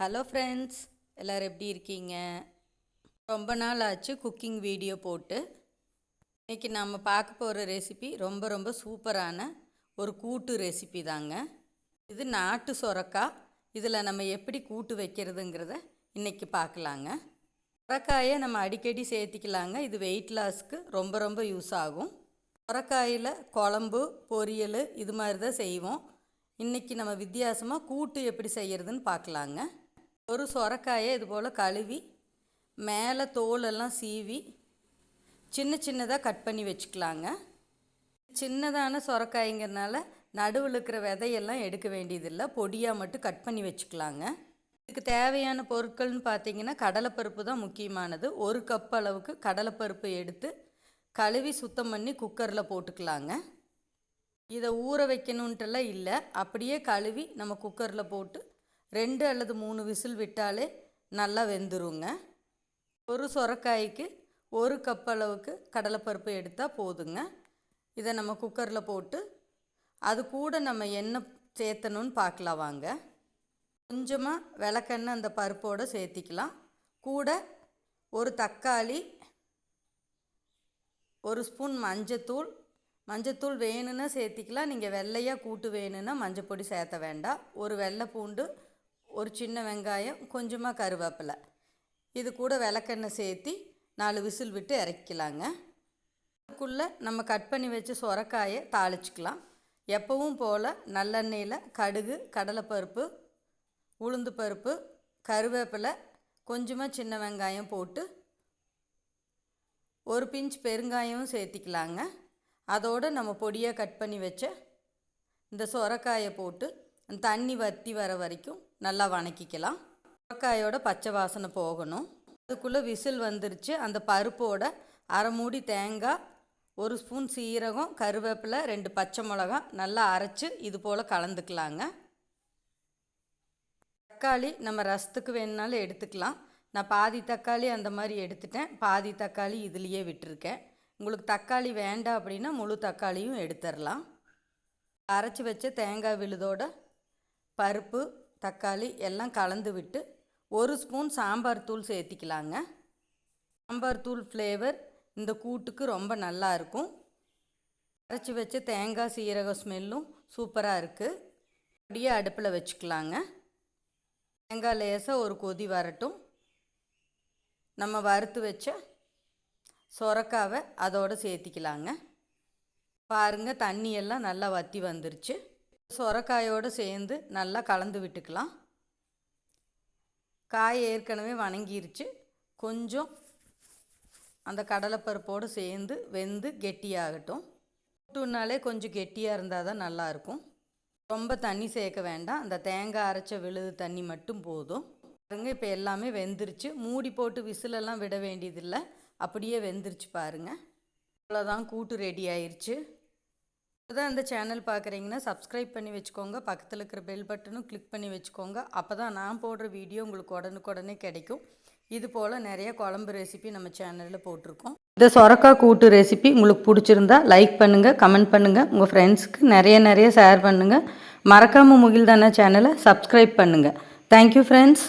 Hello friends எல்லோரும் எப்படி இருக்கீங்க? ரொம்ப நாள் ஆச்சு குக்கிங் வீடியோ போட்டு. இன்றைக்கி நம்ம பார்க்க போகிற ரெசிபி ரொம்ப ரொம்ப சூப்பரான ஒரு கூட்டு ரெசிபி தாங்க. இது நாட்டு சொரக்காய் இதில் நம்ம எப்படி கூட்டு வைக்கிறதுங்கிறத இன்றைக்கி பார்க்கலாங்க. சொரக்காயை நம்ம அடிக்கடி சேர்த்திக்கலாங்க. இது வெயிட் லாஸ்க்கு ரொம்ப ரொம்ப யூஸ் ஆகும். சொரக்காயில் குழம்பு பொரியல் இது மாதிரி தான் செய்வோம். இன்றைக்கி நம்ம வித்தியாசமாக கூட்டு எப்படி செய்கிறதுன்னு பார்க்கலாங்க. ஒரு சொரக்காயை இது போல் கழுவி மேலே தோலெல்லாம் சீவி சின்ன சின்னதாக கட் பண்ணி வச்சுக்கலாங்க. சின்னதான சொரக்காய்ங்கிறனால நடுவில் இருக்கிற விதையெல்லாம் எடுக்க வேண்டியதில்லை. பொடியாக மட்டும் கட் பண்ணி வச்சுக்கலாங்க. இதுக்கு தேவையான பொருட்கள்னு பார்த்தீங்கன்னா கடலைப்பருப்பு தான் முக்கியமானது. ஒரு கப் அளவுக்கு கடலைப்பருப்பு எடுத்து கழுவி சுத்தம் பண்ணி குக்கரில் போட்டுக்கலாங்க. இதை ஊற வைக்கணுன்ட்டுலாம் இல்லை. அப்படியே கழுவி நம்ம குக்கரில் போட்டு ரெண்டு அல்லது மூணு விசில் விட்டாலே நல்லா வெந்துருங்க. ஒரு சொரக்காய்க்கு ஒரு கப் அளவுக்கு கடலைப்பருப்பு எடுத்தால் போதுங்க. இதை நம்ம குக்கரில் போட்டு அது கூட நம்ம என்ன சேர்த்தணுன்னு பார்க்கலாம் வாங்க. கொஞ்சமாக விளக்கெண்ணெய் அந்த பருப்போடு சேர்த்திக்கலாம். கூட ஒரு தக்காளி ஒரு ஸ்பூன் மஞ்சத்தூள். மஞ்சத்தூள் வேணும்னா சேர்த்திக்கலாம். நீங்கள் வெள்ளையாக கூட்டு வேணும்னா மஞ்சப்பொடி சேர்த்த வேண்டாம். ஒரு வெள்ளை பூண்டு ஒரு சின்ன வெங்காயம் கொஞ்சமாக கருவேப்பிலை. இது கூட விளக்கெண்ணெய் சேர்த்தி நாலு விசில் விட்டு இறக்கிக்கலாங்க. அதுக்குள்ளே நம்ம கட் பண்ணி வச்ச சொரக்காயை தாளிச்சிக்கலாம். எப்பவும் போல் நல்லெண்ணெயில் கடுகு கடலைப்பருப்பு உளுந்து பருப்பு கருவேப்பிலை கொஞ்சமாக சின்ன வெங்காயம் போட்டு ஒரு பிஞ்ச் பெருங்காயமும் சேர்த்திக்கலாங்க. அதோடு நம்ம பொடியாக கட் பண்ணி வச்ச இந்த சொரக்காயை போட்டு தண்ணி வற்றி வர வரைக்கும் நல்லா வணக்கிக்கலாம். சுரக்காயோட பச்சை வாசனை போகணும். அதுக்குள்ளே விசில் வந்துருச்சு. அந்த பருப்போட அரை மூடி தேங்காய் ஒரு ஸ்பூன் சீரகம் கருவேப்பிலை ரெண்டு பச்சை மிளகா நல்லா அரைச்சி இது போல் கலந்துக்கலாங்க. தக்காளி நம்ம ரசத்துக்கு வேணுனாலும் எடுத்துக்கலாம். நான் பாதி தக்காளி அந்த மாதிரி எடுத்துட்டேன். பாதி தக்காளி இதுலேயே விட்டுருக்கேன். உங்களுக்கு தக்காளி வேண்டாம் அப்படின்னா முழு தக்காளியும் எடுத்துடலாம். அரைச்சி வச்ச தேங்காய் விழுதோட பருப்பு தக்காளி எல்லாம் கலந்து விட்டு ஒரு ஸ்பூன் சாம்பார் தூள் சேர்த்திக்கலாங்க. சாம்பார் தூள் ஃப்ளேவர் இந்த கூட்டுக்கு ரொம்ப நல்லா இருக்கும். அரைச்சி வச்ச தேங்காய் சீரகம் ஸ்மெல்லும் சூப்பராக இருக்குது அப்படியே அடுப்பில் வச்சுக்கலாங்க. தேங்காய் லேசாக ஒரு கொதி வரட்டும். நம்ம வறுத்து வச்ச சொரக்காவை அதோடு சேர்த்திக்கலாங்க. பாருங்கள் தண்ணியெல்லாம் நல்லா வற்றி வந்துருச்சு. சொரக்காயோடு சேர்ந்து நல்லா கலந்து விட்டுக்கலாம். காய் ஏற்கனவே வணங்கிருச்சு. கொஞ்சம் அந்த கடலைப்பருப்போடு சேர்ந்து வெந்து கெட்டியாகட்டும். கூட்டுனாலே கொஞ்சம் கெட்டியாக இருந்தால் தான் நல்லாயிருக்கும். ரொம்ப தண்ணி சேர்க்க வேண்டாம். அந்த தேங்காய் அரைச்ச விழுது தண்ணி மட்டும் போதும். பாருங்கள் இப்போ எல்லாமே வெந்துருச்சு. மூடி போட்டு விசிலெல்லாம் விட வேண்டியதில்லை. அப்படியே வெந்துருச்சு பாருங்கள் அவ்வளோதான் கூட்டு ரெடி ஆயிடுச்சு தான் இந்த சேனல் பார்க்குறீங்கன்னா சப்ஸ்கிரைப் பண்ணி வச்சுக்கோங்க. பக்கத்தில் இருக்கிற பெல் பட்டனும் கிளிக் பண்ணி வச்சுக்கோங்க. அப்போ தான் நான் போடுற வீடியோ உங்களுக்கு உடனுக்குடனே கிடைக்கும். இது போல் நிறைய குழம்பு ரெசிபி நம்ம சேனலில் போட்டிருக்கோம். இந்த சொரக்காய் கூட்டு ரெசிபி உங்களுக்கு பிடிச்சிருந்தா லைக் பண்ணுங்கள் கமெண்ட் பண்ணுங்கள் உங்கள் ஃப்ரெண்ட்ஸுக்கு நிறைய நிறைய ஷேர் பண்ணுங்கள் மறக்காமல் முகில் தானே சேனலை சப்ஸ்கிரைப் பண்ணுங்கள் தேங்க்யூ ஃப்ரெண்ட்ஸ்